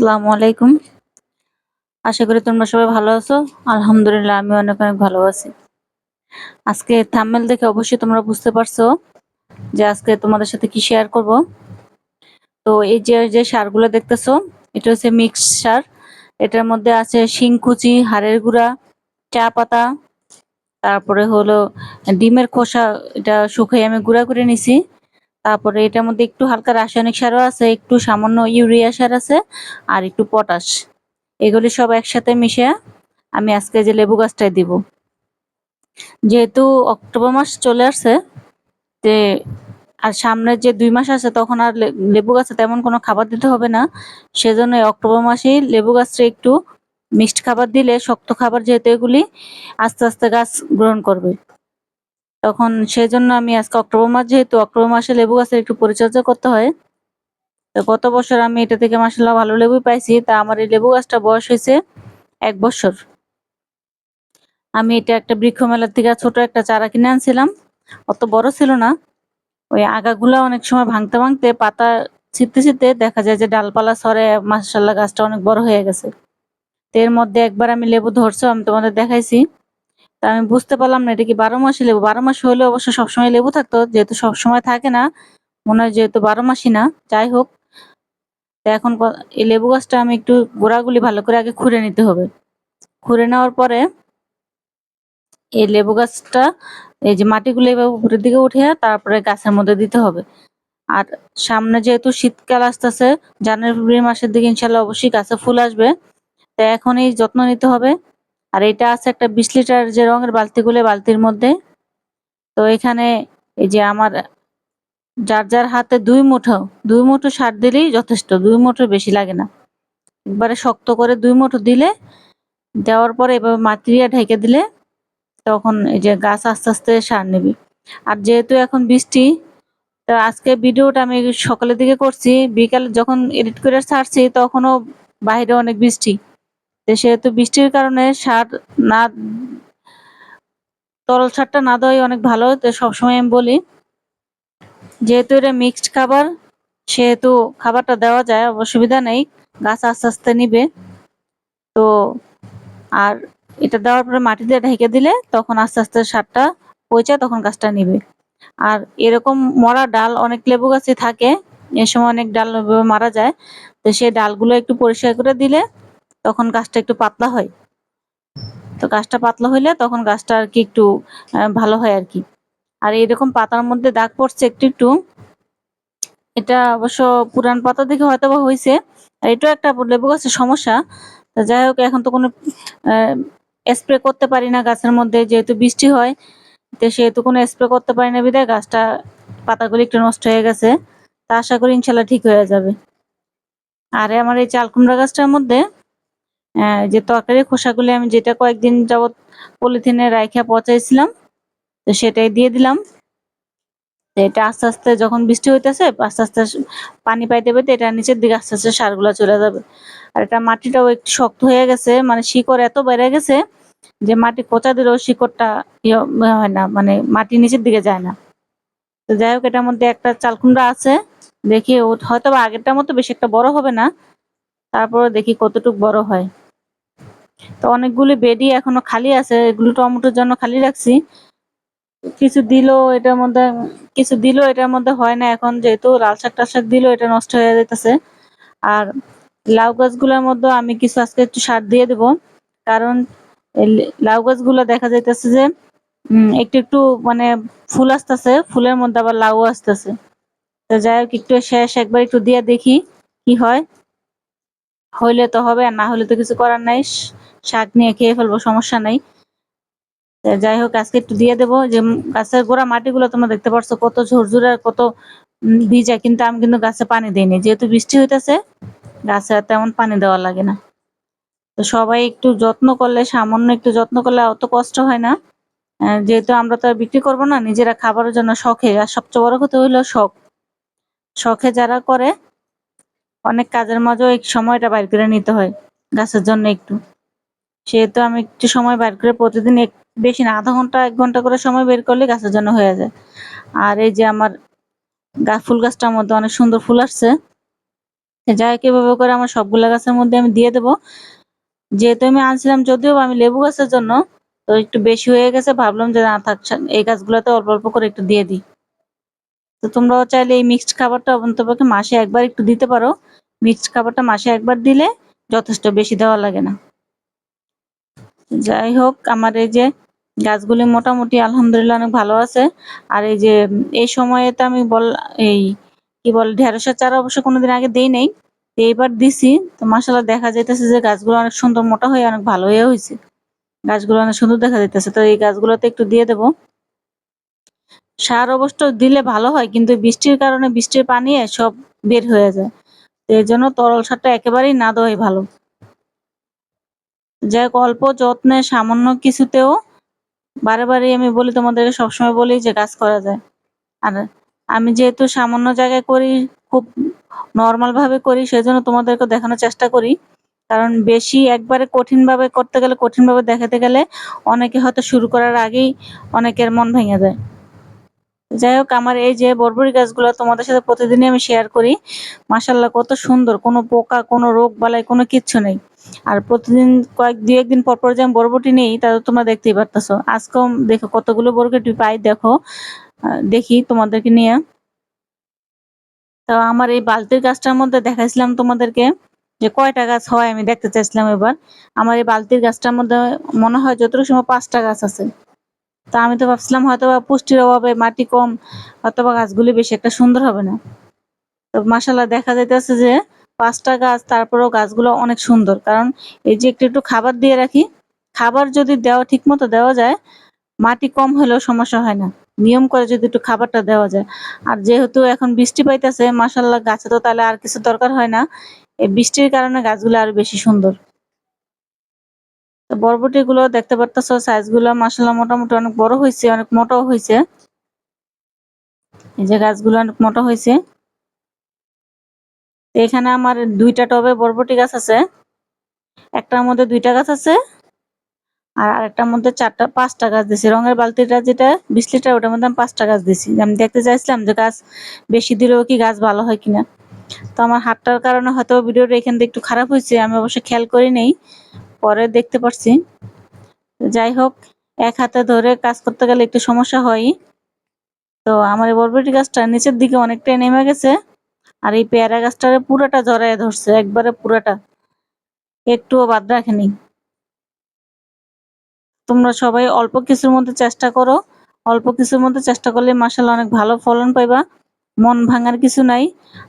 আসসালামু আলাইকুম। আশা করি তোমরা সবাই ভালো আছো। আলহামদুলিল্লাহ আমি অনেক অনেক ভালো আছি। আজকে থাম্বনেল দেখে অবশ্যই তোমরা বুঝতে পারছ যে আজকে তোমাদের সাথে কি শেয়ার করব। তো এই যে যে সারগুলো দেখতেছো, এটা হচ্ছে মিক্স সার। এটার মধ্যে আছে শিংকুচি হাড়ের গুঁড়া, চা পাতা, তারপরে হলো ডিমের খোসা, এটা শুকিয়ে আমি গুঁড়া করে নিছি। তারপরে এটার মধ্যে একটু হালকা রাসায়নিক সারও আছে, একটু সামান্য ইউরিয়া সার আছে আর একটু পটাশ। এগুলি সব একসাথে মিশে আমি আজকে যে লেবু গাছটায় দিব। যেহেতু অক্টোবর মাস চলে আসছে যে আর সামনের যে দুই মাস আছে তখন আর লেবু গাছে তেমন কোনো খাবার দিতে হবে না। সেজন্য অক্টোবর মাসেই লেবু গাছটা একটু মিক্সড খাবার দিলে শক্ত খাবার যেহেতু এগুলি আস্তে আস্তে গাছ গ্রহণ করবে। তখন সেই জন্য আমি আজকে অক্টোবর মাস, যেহেতু অক্টোবর মাসে লেবু গাছের একটু পরিচর্যা করতে হয়, তো গত বছর আমি এটা থেকে মাসাল্লাহ ভালো লেবু পাইছি। তা আমার এই লেবু গাছটা বয়স হয়েছে এক বছর। আমি এটা একটা বৃক্ষ মেলার থেকে ছোট একটা চারা কিনে আনছিলাম। অত বড় ছিল না। ওই আগাগুলা অনেক সময় ভাঙতে ভাঙতে পাতা ছিটতে ছিটতে দেখা যায় যে ডালপালা সরে মাসাল্লাহ গাছটা অনেক বড় হয়ে গেছে। তো এর মধ্যে একবার আমি লেবু ধরছো, আমি তোমাদের দেখাইছি। তা আমি বুঝতে পারলাম না, এটা কি বারো মাসে লেবু? বারো মাস হলে অবশ্য সবসময় লেবু থাকতো, যেহেতু সবসময় থাকে না, মনে হয় যেহেতু বারো মাসই না, যাই হোক। তো এখন এই লেবু গাছটা আমি একটু গোড়াগুলি ভালো করে আগে খুঁড়ে নিতে হবে। খুঁড়ে নেওয়ার পরে এই লেবু গাছটা, এই যে মাটিগুলো এভাবে উপরের দিকে উঠে তারপরে গাছের মধ্যে দিতে হবে। আর সামনে যেহেতু শীতকাল আসতেছে, জানুয়ারি, ফেব্রুয়ারি মাসের দিকে ইনশাল্লাহ অবশ্যই গাছে ফুল আসবে। তো এখন এই যত্ন নিতে হবে। আর এটা আছে একটা বিশ লিটার যে রঙের বালতি বালতিগুলো বালতির মধ্যে। তো এখানে এই যে আমার যার যার হাতে দুই মুঠো দুই মুঠো সার দিলেই যথেষ্ট, দুই মুঠো বেশি লাগে না। একবারে শক্ত করে দুই মুঠো দিলে, দেওয়ার পরে এভাবে মাটি দিয়ে ঢেকে দিলে তখন এই যে গাছ আস্তে আস্তে সার নেবে। আর যেহেতু এখন বৃষ্টি, তো আজকে ভিডিওটা আমি সকালের দিকে করছি, বিকালে যখন এডিট করে ছাড়ছি তখনও বাইরে অনেক বৃষ্টি। সেহেতু বৃষ্টির কারণে সার না, তরল সারটা না দেওয়াই অনেক ভালো, তো সবসময় আমি বলি। যেহেতু এটা মিক্সড খাবার, সেহেতু খাবারটা দেওয়া যায়, অসুবিধা নেই, গাছ আস্তে আস্তে নিবে। তো আর এটা দেওয়ার পরে মাটি দিয়ে ঢেকে দিলে তখন আস্তে আস্তে সারটা পচে তখন গাছটা নিবে। আর এরকম মরা ডাল, অনেক লেবু গাছে থাকে, এ সময় অনেক ডাল মারা যায়, তো সেই ডালগুলো একটু পরিষ্কার করে দিলে তখন গাছটা একটু পাতলা হয়। তো গাছটা পাতলা হইলে তখন গাছটা আর কি একটু ভালো হয় আর কি। আর এরকম পাতার মধ্যে দাগ পড়ছে একটু একটু। এটা অবশ্য পুরান পাতা দেখে হয়তো বা হয়েছে আর এটাও একটা লেবু গাছের সমস্যা। যাই হোক, এখন তো কোনো স্প্রে করতে পারি না গাছের মধ্যে, যেহেতু বৃষ্টি হয়। তো সেহেতু কোনো স্প্রে করতে পারি না বিদায় গাছটা, পাতাগুলি একটু নষ্ট হয়ে গেছে। তা আশা করি ইনশাল্লাহ ঠিক হয়ে যাবে। আর আমার এই চাল কুমড়া গাছটার মধ্যে যে তরকারি খোসাগুলি আমি যেটা কয়েকদিন যাবৎ পলিথিনে রাইখা পচাইছিলাম, তো সেটাই দিয়ে দিলাম। এটা আস্তে আস্তে যখন বৃষ্টি হইতেছে, আস্তে আস্তে পানি পাইতে পাইতে এটা নিচের দিকে আস্তে আস্তে সারগুলা চলে যাবে। আর এটা মাটিটাও একটু শক্ত হয়ে গেছে মানে শিকড় এত বেড়ে গেছে যে মাটি পচা দিলেও শিকড়টা ইয়ে হয় না মানে মাটি নিচের দিকে যায় না। তো যাই হোক, এটার মধ্যে একটা চালকুমড়া আছে, দেখি হয়তো আগেরটার মতো বেশি একটা বড় হবে না তারপরে দেখি কতটুক বড় হয়। তো অনেকগুলি বেডি এখনও খালি আছে, এগুলো টমেটোর জন্য খালি রাখছি। কিছু দিল এটার মধ্যে, কিছু দিল এটার মধ্যে হয় না, এখন যেহেতু লাল শাক টাল শাক দিল, এটা নষ্ট হয়ে যেতেছে আর লাউ গাছগুলোর মধ্যে আমি কিছু আজকে একটু সার দিয়ে দেব, কারণ লাউ গাছগুলো দেখা যাইতেছে যে একটু একটু মানে ফুল আসতেছে, ফুলের মধ্যে আবার লাউ আসতেছে। তো যাই হোক, একটু শেষ একবার একটু দিয়ে দেখি কি হয়। হইলে তো হবে না হলে তো কিছু করার নাই। শাক নিয়ে খেয়ে ফেলব, সমস্যা নাই। যাই হোক, আজকে একটু দিয়ে দেবো যে, গাছের গোড়া মাটিগুলো তোমরা দেখতে পারছ, কত ঝরঝরে কত ভিজা, কিন্তু আমি কিন্তু গাছে পানি দিইনি। যেহেতু বৃষ্টি হইতেছে, গাছে তেমন পানি দেওয়া লাগে না। তো সবাই একটু যত্ন করলে, সামান্য একটু যত্ন করলে অত কষ্ট হয় না। যেহেতু আমরা তো আর বিক্রি করব না, নিজেরা খাবারের জন্য শখে। আর সবচেয়ে বড় কথা হইল শখ। শখে যারা করে অনেক কাজের মাঝেও এই সময়টা বাইর করে নিতে হয় গাছের জন্য একটু। সেহেতু আমি একটু সময় বাইর করে প্রতিদিন এক, বেশি না, আধা ঘণ্টা, এক ঘণ্টা করে সময় বের করলে গাছের জন্য হয়ে যায়। আর এই যে আমার ফুল গাছটার মধ্যে অনেক সুন্দর ফুল আসছে। যাই হোক করে আমার সবগুলা গাছের মধ্যে আমি দিয়ে দেবো। যেহেতু আমি আনছিলাম যদিও আমি লেবু গাছের জন্য, তো একটু বেশি হয়ে গেছে, ভাবলাম যে না থাক, এই গাছগুলোতে অল্প অল্প করে একটু দিয়ে দিই। তো তোমরাও চাইলে এই মিক্সড খাবারটা অন্তপক্ষে মাসে একবার একটু দিতে পারো। মিক্সড খাবারটা মাসে একবার দিলে যথেষ্ট বেশি দেওয়া লাগে না। যাই হোক, আমার এই যে গাছগুলি মোটামুটি আলহামদুলিল্লাহ অনেক ভালো আছে। আর এই যে এই সময়ে তো আমি বল, এই কি বল, ঢেঁড়সের চারা অবশ্য কোনোদিন আগে দেই নাই। এইবার দিছি। তো মাসাল্লাহ দেখা যাইতেছে যে গাছগুলো অনেক সুন্দর মোটা হয়ে অনেক ভালো হয়ে হয়েছে গাছগুলো অনেক সুন্দর দেখা যাইতেছে। তো এই গাছগুলোতে একটু দিয়ে দেবো। সার অবশ্য দিলে ভালো হয়, কিন্তু বৃষ্টির কারণে বৃষ্টির পানি সব বের হয়ে যায়। তো এই জন্য তরল সারটা একেবারেই না দেওয়াই ভালো। যাই অল্প যত্নে সামান্য কিছুতেও বারে বারে আমি বলি তোমাদের সবসময় বলি যে কাজ করা যায়। আর আমি যেহেতু সামান্য জায়গায় করি, খুব নর্মাল ভাবে করি, সেজন্য তোমাদেরকে দেখানোর চেষ্টা করি। কারণ বেশি একবারে কঠিন ভাবে করতে গেলে কঠিন ভাবে দেখাতে গেলে অনেকে হয়তো শুরু করার আগেই অনেকের মন ভেঙে যায়। যাই হোক, আমার এই যে বরবরি গাছগুলো তোমাদের সাথে প্রতিদিনই আমি শেয়ার করি। মাসাল্লাহ কত সুন্দর, কোনো পোকা, কোনো রোগ, বালাই, কোনো কিচ্ছু নেই। আর প্রতিদিন কয়েক, দুই একদিন পর পর যে আমি বরবটি নেই, তা তোমরা দেখতেই পারতেছো। আজকেও দেখো কতগুলো বরবটি পাই, দেখো। দেখি তোমাদেরকে নিয়ে। তো আমার এই বালতির গাছটার মধ্যে দেখাইছিলাম তোমাদেরকে যে কয়টা গাছ হয়, আমি দেখতে চাইছিলাম এবার। আমার এই বালতির গাছটার মধ্যে মনে হয় যতটুকু সময় পাঁচটা গাছ আছে। তা আমি তো ভাবছিলাম হয়তো বা পুষ্টির অভাবে মাটি কম হয়তো বা গাছগুলি বেশি একটা সুন্দর হবে না। তো মাসাল্লাহ দেখা যাইতেছে যে পাঁচটা গাছ, তারপরেও গাছগুলো অনেক সুন্দর। কারণ এই যে একটু একটু খাবার দিয়ে রাখি, খাবার যদি দেওয়া ঠিক মতো দেওয়া যায়, মাটি কম হলেও সমস্যা হয় না। নিয়ম করে যদি একটু খাবারটা দেওয়া যায়। আর যেহেতু এখন বৃষ্টি পাইতেছে মাসাল্লাহ গাছে তো তাহলে আর কিছু দরকার হয় না। এই বৃষ্টির কারণে গাছগুলো আরও বেশি সুন্দর। তো বরবটি গুলো দেখতে পারতেছো সাইজগুলো মাসাল্লাহ মোটামুটি অনেক বড় হয়েছে, অনেক মোটাও হয়েছে। এই যে গাছগুলো অনেক মোটা হয়েছে। এখানে আমার দুইটা টবে বরবটি গাছ আছে। একটার মধ্যে দুইটা গাছ আছে, আর আরেকটার মধ্যে চারটা, পাঁচটা গাছ দিছি। রঙের বালতিটা যেটা বিশ লিটার, ওটার মধ্যে আমি পাঁচটা গাছ দিছি। আমি দেখতে চাইছিলাম যে গাছ বেশি দিলেও কি গাছ ভালো হয় কিনা। তো আমার হাতটার কারণে হয়তো ভিডিওটা এখান থেকে একটু খারাপ হয়েছে, আমি অবশ্যই খেয়াল করি নেই। পরে দেখতে পারছি। যাই হোক, এক হাতে ধরে কাজ করতে গেলে একটু সমস্যা হয়। তো আমার এই বরবটি গাছটা নিচের দিকে অনেকটাই নেমে গেছে আর এই পেয়ারা গাছটারে পুরোটা জড়ায় ধরছে, একবারে পুরোটা। একটুও বাদ রাখেনি। তোমরা সবাই অল্প কিছুর মধ্যে চেষ্টা করো। অল্প কিছুর মধ্যে চেষ্টা করলে মাসাল্লাহ অনেক ভালো ফলন পাইবা। মন ভাঙার কিছু নাই।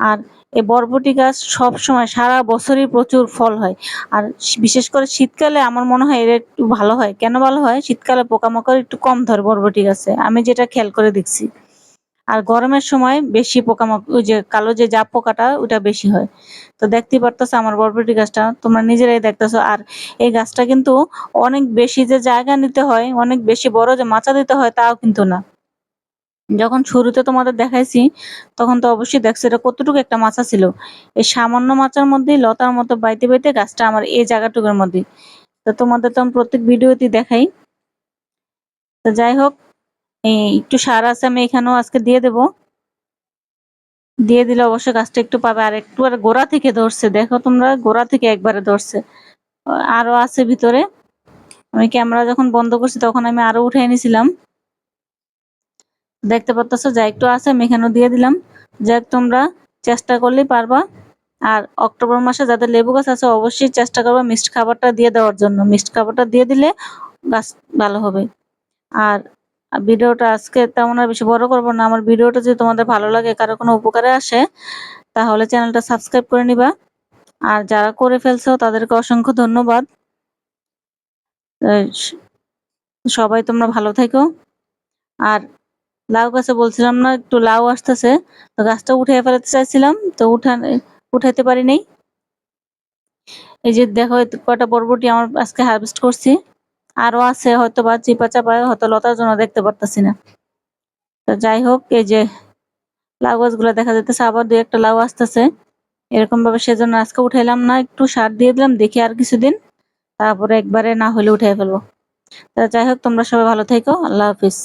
আর এই বরবটি গাছ সব সময় সারা বছরই প্রচুর ফল হয়। আর বিশেষ করে শীতকালে আমার মনে হয় এর একটু ভালো হয়। কেন ভালো হয়? শীতকালে পোকামাকড় একটু কম ধরে বরবটি গাছে। আমি যেটা খেয়াল করে দেখছি। আর গরমের সময় বেশি পোকামাকড় যে কালো যে জাপ পোকাটা, ওটা বেশি হয়। তো দেখতেই পারতেছো আমার বরবটি গাছটা। তোমরা নিজেরাই দেখতেছো। আর এই গাছটা কিন্তু অনেক বেশি যে জায়গা নিতে হয়, অনেক বেশি বড় যে মাচা দিতে হয়, তাও কিন্তু না। যখন শুরুতে তোমাদের দেখাইছি, তখন তো অবশ্যই দেখছ এটা কতটুকু একটা মাচা ছিল। এই সামান্য মাচার মধ্যে লতার মতো বাইতে বাইতে গাছটা আমার এই জায়গাটুকুর মধ্যে। তো তোমাদের তো আমি প্রত্যেক ভিডিওতে দেখাই। তো যাই হোক, এই একটু সার আছে আমি এখানেও আজকে দিয়ে দেব। দিয়ে দিলে অবশ্যই গাছটা একটু পাবে। আর একটু আর গোড়া থেকে ধরছে। দেখো তোমরা, গোড়া থেকে একবারে ধরছে। আরও আছে ভিতরে। আমি ক্যামেরা যখন বন্ধ করছি, তখন আমি আরও উঠে এনেছিলাম দেখতে পাচ্ছ যা একটু আছে, আমি এখানেও দিয়ে দিলাম। যাক তোমরা চেষ্টা করলেই পারবা। আর অক্টোবর মাসে যাদের লেবু গাছ আছে, অবশ্যই চেষ্টা করবা মিষ্টি খাবারটা দিয়ে দেওয়ার জন্য। মিষ্টি খাবারটা দিয়ে দিলে গাছ ভালো হবে। আর ভিডিওটা আজকে তেমন আর বেশি বড় করব না। আমার ভিডিওটা যদি তোমাদের ভালো লাগে, কারও কোনো উপকারে আসে, তাহলে চ্যানেলটা সাবস্ক্রাইব করে নিবা। আর যারা করে ফেলছো, তাদেরকে অসংখ্য ধন্যবাদ। সবাই তোমরা ভালো থেকো। আর লাউ গাছে বলছিলাম না, একটু লাউ আসতেছে, তো গাছটা উঠে ফেলাতে চাইছিলাম, তো উঠান উঠাইতে পারি এই যে দেখো কয়টা বরবটি আমার আজকে হারভেস্ট করছি। আরও আছে হয়তো বা চিপা চাপা, হয়তো লতার জন্য দেখতে পারতাছি না। তো যাই হোক, এই যে লাউ গাছগুলো দেখা যাইতেছে, আবার দুই একটা লাউ আসতেছে। এরকম ভাবে সেজন্য আজকে উঠাইলাম না, একটু সার দিয়ে দিলাম, দেখি আর কিছুদিন, তারপরে একবারে না হলে উঠে ফেলব। তা যাই হোক, তোমরা সবাই ভালো থেকো, আল্লাহ হাফিজ।